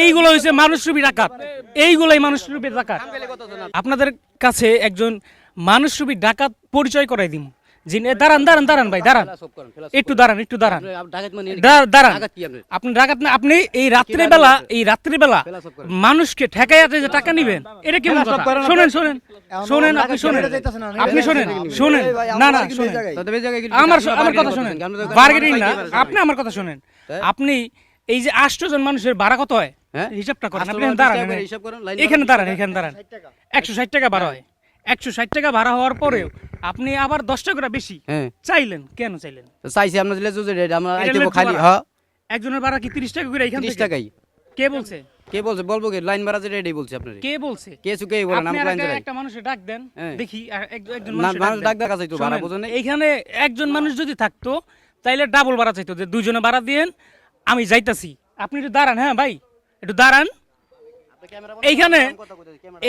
এইগুলো হচ্ছে মানুষরূপী ডাকাত। এইগুলোই মানুষরূপী ডাকাত। আপনাদের কাছে একজন মানুষরূপী ডাকাত পরিচয় করাই দিম। যিনি দাঁড়ান দাঁড়ান দাঁড়ান ভাই দাঁড়ান। একটু দাঁড়ান একটু দাঁড়ান। মানে দাঁড়ান আপনি? ডাকাত না আপনি এই রাত্রে বেলা এই রাত্রে বেলা মানুষকে ঠেকাইয়াতে যে টাকা নিবেন এটা কেমন কথা? শোনেন শোনেন। শোনেন আপনি শোনেন। আপনি শোনেন শোনেন। না না শোনেন। আমার আমার কথা শোনেন। বার্গেটিং না। আপনি আমার কথা শোনেন। আপনি এই যে আটশো মানুষের ভাড়া কত হয় হ্যাঁ? হিসাবটা করেন আপনি দাঁড়ান এখানে। হিসাব করেন, এখানে দাঁড়ান এখানে দাঁড়ান। একশো ষাট টাকা। ভাড়া হয়। একশো ষাট টাকা ভাড়া হওয়ার পরেও আপনি আবার দশ টাকা বেশি হ্যাঁ। চাইলেন কেন চাইলেন? চাইছি আমরা দিলে জুজে রেট আমরা এটা আইটেম লেট খালি হ্যাঁ। একজনের ভাড়া কি তিরিশ টাকা করে এখান তিরিশ টাকাই। কে বলছে? কে বলছে? বলব কি লাইন ভাড়া যে রেডি বলছি আপনার। কে বলছে? কে সুকে বলেন আমি লাইন একটা- একটা মানুষের ডাক দেন হ্যাঁ। দেখি একজন মানুষ ডাক ডাক দেন। ভাড়া বোঝেন এইখানে একজন মানুষ যদি থাকতো তাইলে ডাবল ভাড়া চাইতো যে দুজনে ভাড়া দিয়েন আমি যাইতাছি। আপনি একটু দাঁড়ান হ্যাঁ ভাই। একটু দাঁড়ান। এইখানে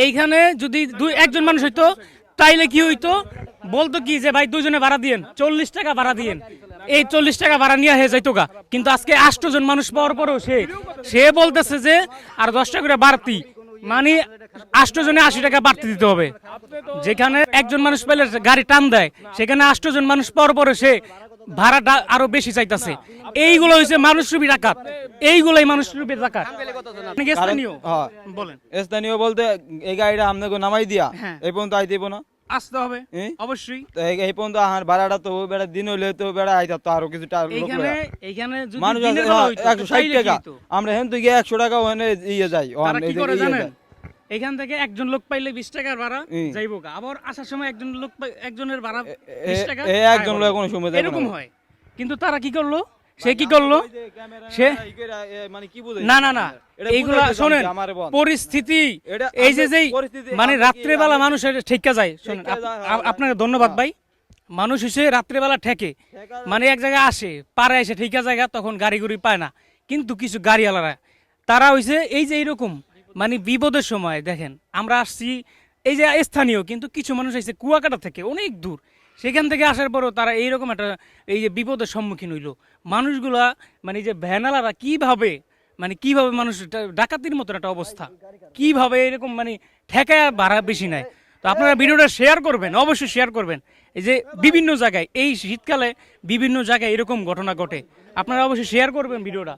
এইখানে যদি দুই, একজন মানুষ হইতো, তাইলে কি হইতো? বলতো কি যে, ভাই দুজনে ভাড়া দিয়েন, চল্লিশ টাকা ভাড়া দিয়েন। এই চল্লিশ টাকা ভাড়া নিয়ে হয়ে যাইতো গা। কিন্তু আজকে আষ্ট জন মানুষ পাওয়ার পরেও সে সে বলতেছে যে, আর দশ টাকা করে বাড়তি। মানে আষ্ট জনে আশি টাকা বাড়তি দিতে হবে। যেখানে একজন মানুষ পেলে গাড়ি টান দেয় সেখানে আষ্ট জন মানুষ পাওয়ার পরে সে ভাড়াটা আরও বেশি চাইতেছে। এইগুলো হচ্ছে মানুষরূপী ডাকাত। এইগুলোই মানুষরূপী ডাকাত। স্থানীয়? হ্যাঁ। বলেন। স্থানীয় বলতে এই গাড়িটা আপনাকে নামাই দিয়া হ্যাঁ। এই পর্যন্ত আই দেবো না। আসতে হবে অবশ্যই। এই- এই পর্যন্ত আমার ভাড়াটা তো বেড়া দিন হইলে তো বেড়া আইতা তো আরও কিছু এইখানে এইখানে মানুষ দিনের আছে বেলা হ্যাঁ, হইতো, একশো ষাট টাকা। আমরা হেন থেকে একশো টাকা ওখানে ইয়ে যাই এখান থেকে একজন লোক পাইলে বিশ টাকার ভাড়া। যাইবো। আবার আসার সময় একজন লোক একজনের ভাড়া বিশ টাকা একজন লোক কোনো সময় এরকম হয়। কিন্তু তারা কি করল? সে কি করল? সে মানে কি না না না। এইগুলা শোনেন। পরিস্থিতি এই যে যেই মানে রাত্রেবেলা মানুষের ঠেকা যায় শোনেন আপ- হ্যাঁ, আপনাকে ধন্যবাদ হ্যাঁ। ভাই। মানুষ এসে রাত্রেবেলা ঠেকে। মানে এক জায়গায় আসে পাড়ে এসে ঠিকা জায়গা তখন গাড়ি গুড়ি পায় না। কিন্তু কিছু গাড়িওয়ালারা তারা হইছে এই যে এইরকম মানে বিপদের সময়, দেখেন, আমরা আসছি, এই যে স্থানীয়, কিন্তু কিছু মানুষ আসছে কুয়াকাটা থেকে, অনেক দূর। সেখান থেকে আসার পরও তারা এইরকম একটা, এই যে বিপদের সম্মুখীন হইল। মানুষগুলা মানে যে ভ্যানালারা কীভাবে মানে কীভাবে মানুষ ডাকাতির মতন একটা অবস্থা। কীভাবে এরকম মানে ঠেকায় ভাড়া বেশি নেয়। তো আপনারা ভিডিওটা শেয়ার করবেন, অবশ্যই শেয়ার করবেন। এই যে বিভিন্ন জায়গায়, এই শীতকালে বিভিন্ন জায়গায় এরকম ঘটনা ঘটে। আপনারা অবশ্যই শেয়ার করবেন ভিডিওটা।